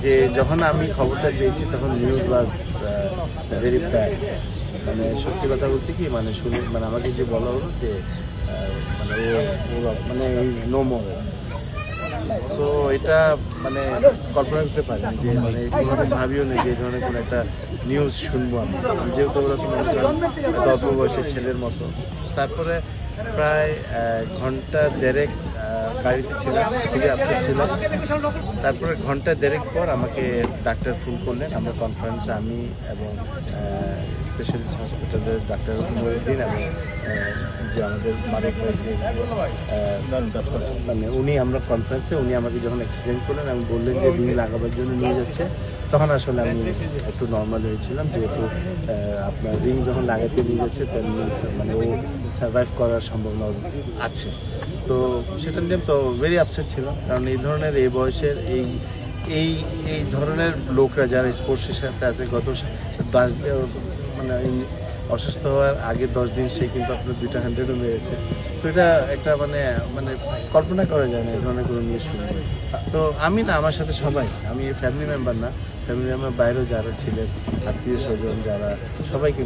যে যখন আমি খবরটা পেয়েছি, তখন নিউজ ওয়াজ ভেরি ব্যাড মানে সত্যি কথা বলতে কি মানে শুনে মানে আমাকে যে বলা হলো যে মানে ও, ও- মানে ইজ নো মোর সো এটা মানে কল্পনা করতে পারি যে মানে কোনোদিন ভাবিও না যে, এই ধরনের কোনো একটা নিউজ শুনব আমি। যেহেতু ওরা কোনো একটা অল্প বয়সের ছেলের মতো। তারপরে প্রায় ঘণ্টা দেড়েক গাড়িতে ছিলাম খুবই আপসেট ছিলাম তারপরে ঘণ্টা দেড়েক পর আমাকে ডাক্তার ফোন করলেন। আমরা কনফারেন্সে আমি এবং স্পেশালিস্ট হসপিটালের ডাক্তার মহিউদ্দিন এবং যে আমাদের মানব ভাই যে মানে উনি আমরা কনফারেন্সে উনি আমাকে যখন এক্সপ্লেন করলেন, আমি বললেন যে রিং লাগাবার জন্য নিয়ে যাচ্ছে। তখন আসলে আমি একটু নর্মাল হয়েছিলাম, যেহেতু আপনার রিং যখন লাগাতে নিয়ে যাচ্ছে তার মানে ও সার্ভাইভ করার সম্ভাবনা আছে। তো সেটা নিয়ে তো ভেরি আপসেট ছিল। কারণ এই ধরনের এই বয়সের এই এই এই ধরনের লোকরা যারা স্পোর্টসের সাথে আছে, গত দশ মানে অসুস্থ হওয়ার আগে দশ দিন সে কিন্তু আপনার দুইটা হান্ড্রেডও মেরেছে। তো এটা একটা মানে মানে কল্পনা করা যায় না এই ধরনের কোনো নিউজ শুনবে তো আমি না, আমার সাথে সবাই, আমি ফ্যামিলি মেম্বার না ফ্যামিলি মেম্বার বাইরেও যারা ছিলেন, আত্মীয় স্বজন যারা সবাই কিন্তু